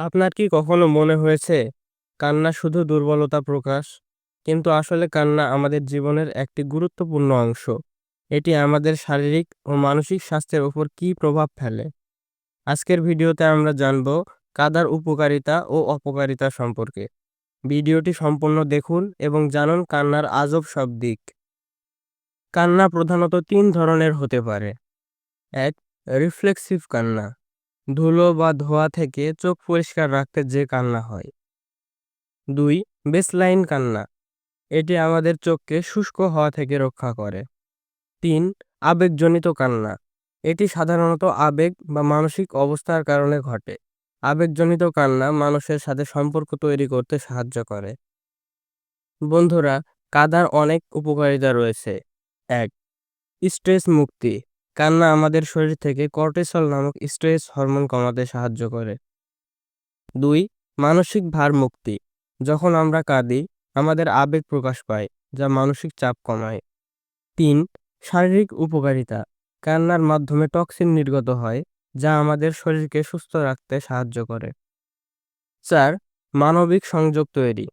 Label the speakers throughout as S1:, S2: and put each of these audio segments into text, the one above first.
S1: আপনার কি কখনো মনে হয়েছে, কান্না শুধু দুর্বলতা প্রকাশ? কিন্তু আসলে কান্না আমাদের জীবনের একটি গুরুত্বপূর্ণ অংশ। এটি আমাদের শারীরিক ও মানসিক স্বাস্থ্যের উপর কী প্রভাব ফেলে? আজকের ভিডিওতে আমরা জানব কাদার উপকারিতা ও অপকারিতা সম্পর্কে। ভিডিওটি সম্পূর্ণ দেখুন এবং জানুন কান্নার আজব সব দিক। কান্না প্রধানত তিন ধরনের হতে পারে। এক, রিফ্লেক্সিভ কান্না। ধুলো বা ধোঁয়া থেকে চোখ পরিষ্কার রাখতে যে কান্না হয়। দুই বেসলাইন কান্না। এটি আমাদের চোখকে শুষ্ক হওয়া থেকে রক্ষা করে। তিন, আবেগজনিত কান্না। এটি সাধারণত আবেগ বা মানসিক অবস্থার কারণে ঘটে। আবেগজনিত কান্না মানুষের সাথে সম্পর্ক তৈরি করতে সাহায্য করে। বন্ধুরা, কাদার অনেক উপকারিতা রয়েছে। এক, স্ট্রেস মুক্তি। কান্না আমাদের শরীর থেকে কর্টিসল নামক স্ট্রেস হরমোন কমাতে সাহায্য করে। দুই, মানসিক ভার মুক্তি। যখন আমরা কাঁদি, আমাদের আবেগ প্রকাশ পায়, যা মানসিক চাপ কমায়। তিন, শারীরিক উপকারিতা। কান্নার মাধ্যমে টক্সিন নির্গত হয়, যা আমাদের শরীরকে সুস্থ রাখতে সাহায্য করে। চার, মানবিক সংযোগ তৈরি।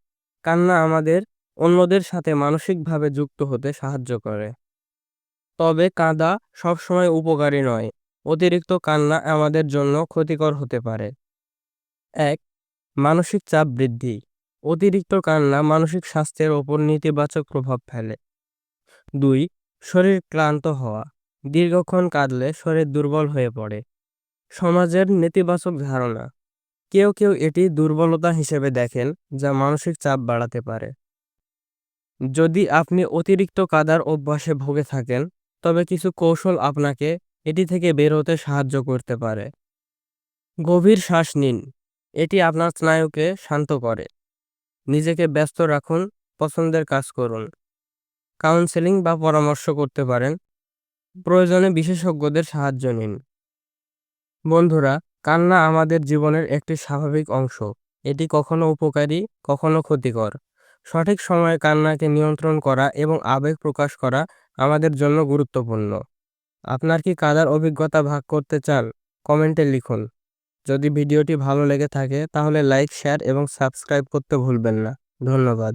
S1: কান্না আমাদের অন্যদের সাথে মানসিকভাবে যুক্ত হতে সাহায্য করে। তবে কাঁদা সবসময় উপকারী নয়। অতিরিক্ত কান্না আমাদের জন্য ক্ষতিকর হতে পারে। এক, মানসিক চাপ বৃদ্ধি। অতিরিক্ত কান্না মানসিক স্বাস্থ্যের ওপর নেতিবাচক প্রভাব ফেলে। দুই, শরীর ক্লান্ত হওয়া। দীর্ঘক্ষণ কাঁদলে শরীর দুর্বল হয়ে পড়ে। সমাজের নেতিবাচক ধারণা। কেউ কেউ এটি দুর্বলতা হিসেবে দেখেন, যা মানসিক চাপ বাড়াতে পারে। যদি আপনি অতিরিক্ত কাদার অভ্যাসে ভুগে থাকেন তবে কিছু কৌশল আপনাকে এটি থেকে বের হতে সাহায্য করতে পারে। গভীর শ্বাস নিন। এটি আপনার স্নায়ুকে শান্ত করে। নিজেকে ব্যস্ত রাখুন, পছন্দের কাজ করুন। কাউন্সেলিং বা পরামর্শ করতে পারেন। প্রয়োজনে বিশেষজ্ঞদের সাহায্য নিন। বন্ধুরা, কান্না আমাদের জীবনের একটি স্বাভাবিক অংশ। এটি কখনো উপকারী, কখনো ক্ষতিকর। সঠিক সময়ে কান্নাকে নিয়ন্ত্রণ করা এবং আবেগ প্রকাশ করা আমাদের জন্য গুরুত্বপূর্ণ। আপনার কি কাদার অভিজ্ঞতা ভাগ করতে চান? কমেন্টে লিখুন। যদি ভিডিওটি ভালো লেগে থাকে, তাহলে লাইক, শেয়ার এবং সাবস্ক্রাইব করতে ভুলবেন না। ধন্যবাদ।